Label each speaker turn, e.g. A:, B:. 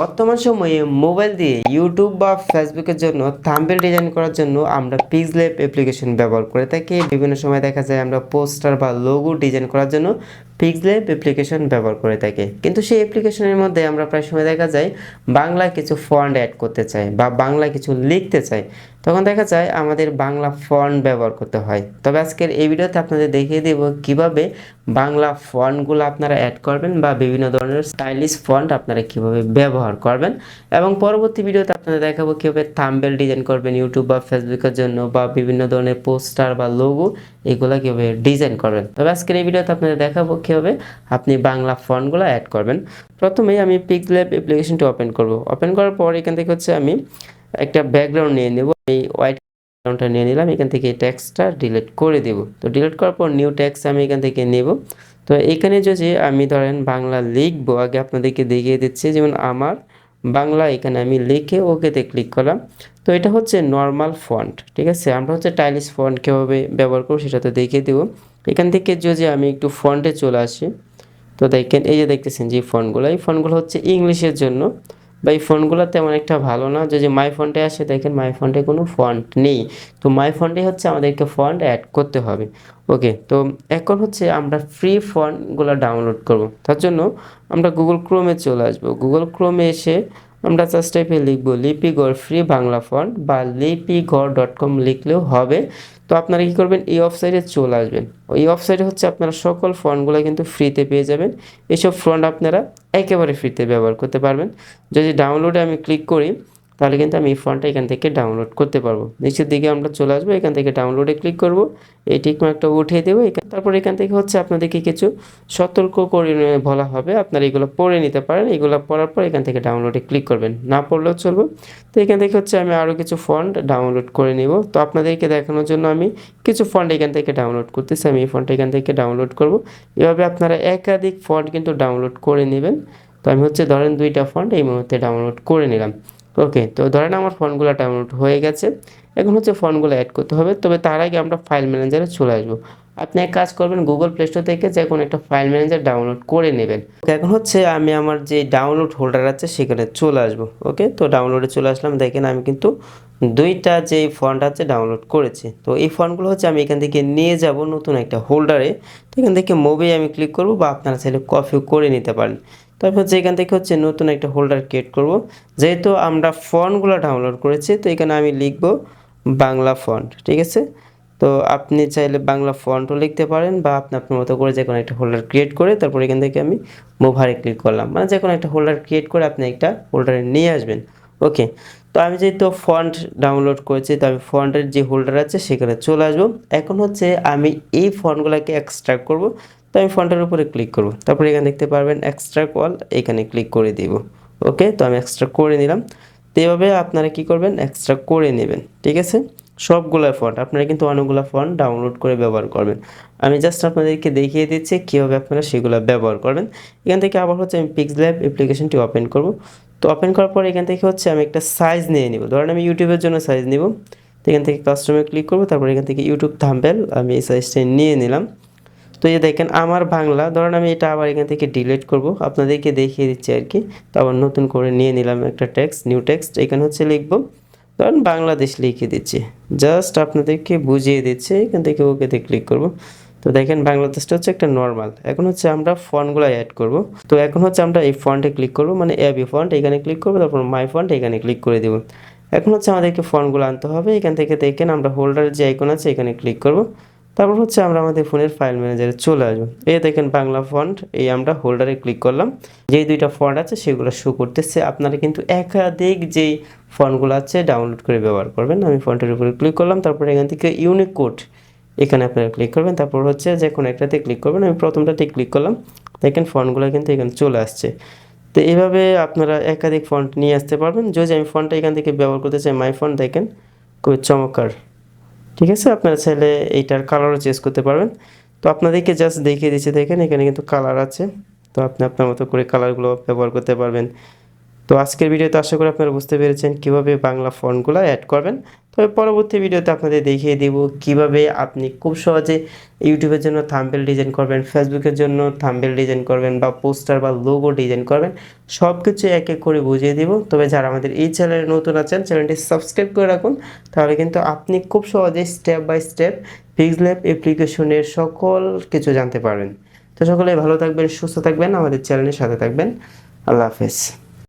A: বর্তমান সময়ে মোবাইল দিয়ে ইউটিউব বা ফেসবুকের জন্য থাম্বেল ডিজাইন করার জন্য আমরা পিক্সলেপ অ্যাপ্লিকেশন ব্যবহার করে থাকি। বিভিন্ন সময় দেখা যায় আমরা পোস্টার বা লোগো ডিজাইন করার জন্য পিক্সলেপ অ্যাপ্লিকেশন ব্যবহার করে থাকি। কিন্তু সেই অ্যাপ্লিকেশনের মধ্যে আমরা প্রায় সময় দেখা যায় বাংলা কিছু ফন্ড অ্যাড করতে চাই বা বাংলা কিছু লিখতে চাই। তখন দেখা যায় আমাদের বাংলা ফন্ট ব্যবহার করতে হয়। তবে আজকের এই ভিডিওতে আপনাদের দেখিয়ে দেব কীভাবে বাংলা ফন্টগুলো আপনারা অ্যাড করবেন বা বিভিন্ন ধরনের স্টাইলিশ ফন্ট আপনারা কীভাবে ব্যবহার করবেন এবং পরবর্তী ভিডিওতে আপনাদের দেখাবো কীভাবে থাম্বেল ডিজাইন করবেন ইউটিউব বা ফেসবুকের জন্য বা বিভিন্ন ধরনের পোস্টার বা লোগো এগুলো কীভাবে ডিজাইন করবেন। তবে আজকের এই ভিডিওতে আপনাদের দেখাবো কীভাবে আপনি বাংলা ফন্টগুলো অ্যাড করবেন। প্রথমেই আমি পিকল্যাব অ্যাপ্লিকেশনটি ওপেন করব। ওপেন করার পর এখান থেকে হচ্ছে আমি একটা ব্যাকগ্রাউন্ড নিয়ে নেব। এই হোয়াইট ব্যাকগ্রাউন্ডটা নিয়ে নিলাম, এখান থেকে ট্যাক্সটা ডিলিট করে দেব। তো ডিলিট করার পর নিউ ট্যাক্স আমি এখান থেকে নেব। তো এখানে যদি আমি ধরেন বাংলা লিখব, আগে আপনাদেরকে দেখিয়ে দিচ্ছি, যেমন আমার বাংলা এখানে আমি লিখে ওকেতে ক্লিক করলাম। তো এটা হচ্ছে নর্মাল ফন্ট ঠিক আছে? আমরা হচ্ছে টাইলিশ ফন্ট কীভাবে ব্যবহার করব সেটা তো দেখিয়ে দেবো। এখান থেকে যদি আমি একটু ফন্টে চলে আসি। তো দেখেন, এই যে দেখতেছেন যে ফন্টগুলো এই ফন্টগুলো হচ্ছে ইংলিশের জন্য। বা এই ফোনগুলো তেমন একটা ভালো না। যদি মাই ফন্টে আসে, দেখেন মাই ফন্টে কোনো ফন্ট নেই। তো মাই ফন্টে হচ্ছে আমাদেরকে ফন্ট অ্যাড করতে হবে। ওকে তো এখন হচ্ছে আমরা ফ্রি ফন্টগুলো ডাউনলোড করব। তার জন্য আমরা গুগল ক্রোমে চলে আসব। গুগল ক্রোমে এসে আমরা জাস্ট টাইপে লিখব লিপিগড় ফ্রি বাংলা ফন্ট বা লিপিগড় ডট কম লিখলেও হবে। তো আপনারা কী করবেন? এই ওয়েবসাইটে চলে আসবেন। এই ওয়েবসাইটে হচ্ছে আপনারা সকল ফন্টগুলো কিন্তু ফ্রিতে পেয়ে যাবেন। এইসব ফন্ট আপনারা একেবারে ফ্রিতে ব্যবহার করতে পারবেন। যদি ডাউনলোডে আমি ক্লিক করি তাহলে কিন্তু আমি এই ফন্টটা এখান থেকে ডাউনলোড করতে পারব। নিচের দিকে আমরা চলে আসব, এখান থেকে ডাউনলোডে ক্লিক করব। এই টিকমার্কটা উঠিয়ে দেবো। এখান তারপর এখান থেকে হচ্ছে আপনাদেরকে কিছু সতর্ক করে বলা হবে। আপনারা এগুলো পড়ে নিতে পারেন। এগুলো পড়ার পর এখান থেকে ডাউনলোডে ক্লিক করবেন। না পড়লেও চলবে। তো এখান থেকে হচ্ছে আমি আরও কিছু ফন্ট ডাউনলোড করে নিব। তো আপনাদেরকে দেখানোর জন্য আমি কিছু ফন্ট এখান থেকে ডাউনলোড করতেছি। আমি এই ফন্টটা এখান থেকে ডাউনলোড করব। এভাবে আপনারা একাধিক ফন্ট কিন্তু ডাউনলোড করে নেবেন। তো আমি হচ্ছে ধরেন দুইটা ফন্ট এই মুহূর্তে ডাউনলোড করে নিলাম। ওকে তো ধরেন আমার ফোনগুলো ডাউনলোড হয়ে গেছে। এখন হচ্ছে ফোনগুলো অ্যাড করতে হবে। তবে তার আগে আমরা ফাইল ম্যানেজারে চলে আসব। আপনি এক কাজ করবেন গুগল প্লে স্টোর থেকে যে কোনো একটা ফাইল ম্যানেজার ডাউনলোড করে নেবেন। এখন হচ্ছে আমি আমার যে ডাউনলোড হোল্ডার আছে, সেখানে চলে আসব। ওকে তো ডাউনলোডে চলে আসলাম। দেখেন আমি কিন্তু দুইটা যে ফন্ট আছে ডাউনলোড করেছি। তো এই ফন্টগুলো হচ্ছে আমি এখান থেকে নিয়ে যাব নতুন একটা হোল্ডারে তো এখান থেকে মুভি আমি ক্লিক করব বা আপনারা চাইলে কপিও করে নিতে পারেন। তারপর হচ্ছে এখান থেকে হচ্ছে নতুন একটা হোল্ডার ক্রিয়েট করব। যেহেতু আমরা ফন্টগুলো ডাউনলোড করেছি, তো এখানে আমি লিখব বাংলা ফন্ট ঠিক আছে? তো আপনি চাইলে বাংলা ফন্টও লিখতে পারেন বা আপনি আপনার মতো করে যে কোনো একটা হোল্ডার ক্রিয়েট করে তারপর এখান থেকে আমি মোভারে ক্লিক করলাম। মানে যে কোনো একটা হোল্ডার ক্রিয়েট করে আপনি একটা হোল্ডারে নিয়ে আসবেন। ওকে তো আমি যেহেতু ফন্ট ডাউনলোড করেছি, তো আমি ফন্টের যে হোল্ডার আছে সেখানে চলে আসব। এখন হচ্ছে আমি এই ফন্টগুলোকে এক্সট্রাক্ট করব। তো আমি ফন্টের উপরে ক্লিক করব। তারপর এখানে দেখতে পারবেন এক্সট্রা কল এখানে ক্লিক করে দিব। ওকে তো আমি এক্সট্রা করে নিলাম। তো এভাবে আপনারা কি করবেন? এক্সট্রা করে নেবেন। ঠিক আছে? সবগুলো ফন্ট আপনারা কিন্তু অনেকগুলো ফন্ট ডাউনলোড করে ব্যবহার করবেন। আমি জাস্ট আপনাদেরকে দেখিয়ে দিচ্ছি কীভাবে আপনারা সেগুলো ব্যবহার করবেন। এখান থেকে আবার হচ্ছে আমি পিক্সল্যাব অ্যাপ্লিকেশনটি ওপেন করব। তো ওপেন করার পর এখান থেকে হচ্ছে আমি একটা সাইজ নিয়ে নিব। ধরেন আমি ইউটিউবের জন্য সাইজ নিব। তো এখান থেকে কাস্টমে ক্লিক করব। তারপর এখান থেকে ইউটিউব থাম্বেল আমি এই সাইজটা নিয়ে নিলাম। তো এই দেখেন, আমার বাংলা, ধরেন আমি এটা আবার এখান থেকে ডিলিট করব, আপনাদেরকে দেখিয়ে দিচ্ছি আর কি। তো আবার নতুন করে নিয়ে নিলাম একটা টেক্সট নিউ টেক্সট এখানে হচ্ছে লিখব, ধরেন বাংলাদেশ লিখে দিচ্ছি। জাস্ট আপনাদেরকে বুঝিয়ে দিচ্ছে, এখান থেকে ওকেতে ক্লিক করব। তো দেখেন, বাংলাদেশটা হচ্ছে একটা নর্মাল এখন হচ্ছে আমরা ফন্টগুলো অ্যাড করব। তো এখন হচ্ছে আমরা এই ফন্টে ক্লিক করব মানে এবি ফন্ট এখানে ক্লিক করব, তারপর মাই ফন্ট এখানে ক্লিক করে দেবো। এখন হচ্ছে আমাদেরকে ফন্টগুলো আনতে হবে, এখান থেকে দেখেন আমরা হোল্ডারের যে আইকন আছে, এখানে ক্লিক করব। তারপর হচ্ছে আমরা আমাদের ফোনের ফাইল ম্যানেজারে চলে আসব। এই দেখেন বাংলা ফন্ট এই আমরা হোল্ডারে ক্লিক করলাম। যেই দুইটা ফন্ট আছে সেগুলো শো করতেছে। আপনারা কিন্তু একাধিক যেই ফন্টগুলো আছে ডাউনলোড করে ব্যবহার করবেন। আমি ফন্টের উপরে ক্লিক করলাম, তারপর এখান থেকে ইউনিক কোড এখানে আপনারা ক্লিক করবেন। তারপর হচ্ছে যে কোনো একটাতে ক্লিক করবেন। আমি প্রথমটাতে ক্লিক করলাম। দেখেন ফন্টগুলো কিন্তু এখানে চলে আসছে। তো এইভাবে আপনারা একাধিক ফন্ট নিয়ে আসতে পারবেন। যদি আমি ফন্টটা এখান থেকে ব্যবহার করতে চাই মাই ফন্ট দেখেন, খুবই চমৎকার। ঠিক আছে? আপনারা চাইলে এইটার কালারও চেঞ্জ করতে পারবেন। তো আপনাদেরকে জাস্ট দেখিয়ে দিচ্ছি, দেখেন এখানে কিন্তু কালার আছে। তো আপনি আপনার মতো করে কালারগুলো ব্যবহার করতে পারবেন। তো আজকের ভিডিওতে আশা করি আপনারা বুঝতে পেরেছেন কীভাবে বাংলা ফন্টগুলো অ্যাড করবেন। তবে পরবর্তী ভিডিওতে আপনাদের দেখিয়ে দিব কীভাবে আপনি খুব সহজে ইউটিউবের জন্য থাম্বেল ডিজাইন করবেন, ফেসবুকের জন্য থাম্বেল ডিজাইন করবেন বা পোস্টার বা লোগো ডিজাইন করবেন সব কিছু এক এক করে বুঝিয়ে দিব। তবে যারা আমাদের এই চ্যানেলে নতুন আছেন, চ্যানেলটি সাবস্ক্রাইব করে রাখুন, তাহলে কিন্তু আপনি খুব সহজে স্টেপ বাই স্টেপ পিক্সল্যাব অ্যাপ্লিকেশনের সকল কিছু জানতে পারবেন। তো সকলে ভালো থাকবেন, সুস্থ থাকবেন, আমাদের চ্যানেলের সাথে থাকবেন। আল্লাহ হাফেজ।